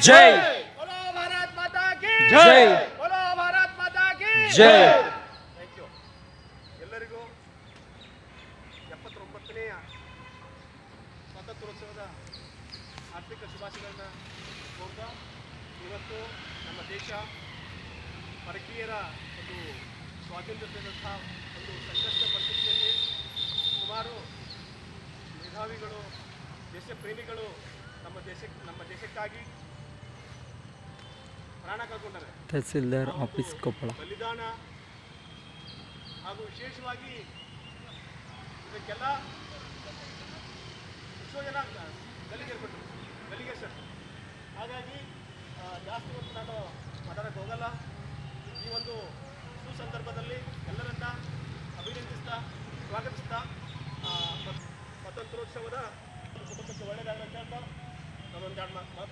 ಜೈ. ಜೈ. ಜೈ. ಎಲ್ಲರಿಗೂ ಎಪ್ಪತ್ತೊಂಬತ್ತನೆಯ ಸ್ವಾತಂತ್ರ್ಯೋತ್ಸವದ ಆರ್ಥಿಕ ಶುಭಾಶಯಗಳನ್ನು ಕೋರ್ತಾ ಇವತ್ತು ನಮ್ಮ ದೇಶ ಪರಕೀಯರ ಒಂದು ಸ್ವಾತಂತ್ರ್ಯದಂತಹ ಒಂದು ಸಂಕಷ್ಟ ಪರಿಸ್ಥಿತಿಯಲ್ಲಿ ಸುಮಾರು ಮೇಧಾವಿಗಳು ದೇಶ ಪ್ರೇಮಿಗಳು ನಮ್ಮ ದೇಶಕ್ಕೆ ನಮ್ಮ ದೇಶಕ್ಕಾಗಿ ತಹಸೀಲ್ದಾರ್ ಆಫೀಸ್ ಕೊಪ್ಪಳ. ಬಲಿದಾನ ಹಾಗೂ ವಿಶೇಷವಾಗಿ ಇದಕ್ಕೆಲ್ಲ ಎಷ್ಟೋ ಜನ ಗಲ್ಲಿಗೇರ್ಬಿಟ್ರು ಗಲ್ಲಿಗೆ ಸರ್. ಹಾಗಾಗಿ ಜಾಸ್ತಿ ಹೊತ್ತು ನಾನು ಮಾತಾಡಕ್ಕೆ ಹೋಗಲ್ಲ. ಈ ಒಂದು ಸುಸಂದರ್ಭದಲ್ಲಿ ಎಲ್ಲರನ್ನ ಅಭಿನಂದಿಸ್ತಾ, ಸ್ವಾಗತಿಸ್ತಾ ಸ್ವಾತಂತ್ರ್ಯೋತ್ಸವದ ಕುಟುಂಬಕ್ಕೆ ಒಳ್ಳೆಯದಾಗಲಿ ಅಂತ ನಾನೊಂದು ಎರಡು ಮಾತು.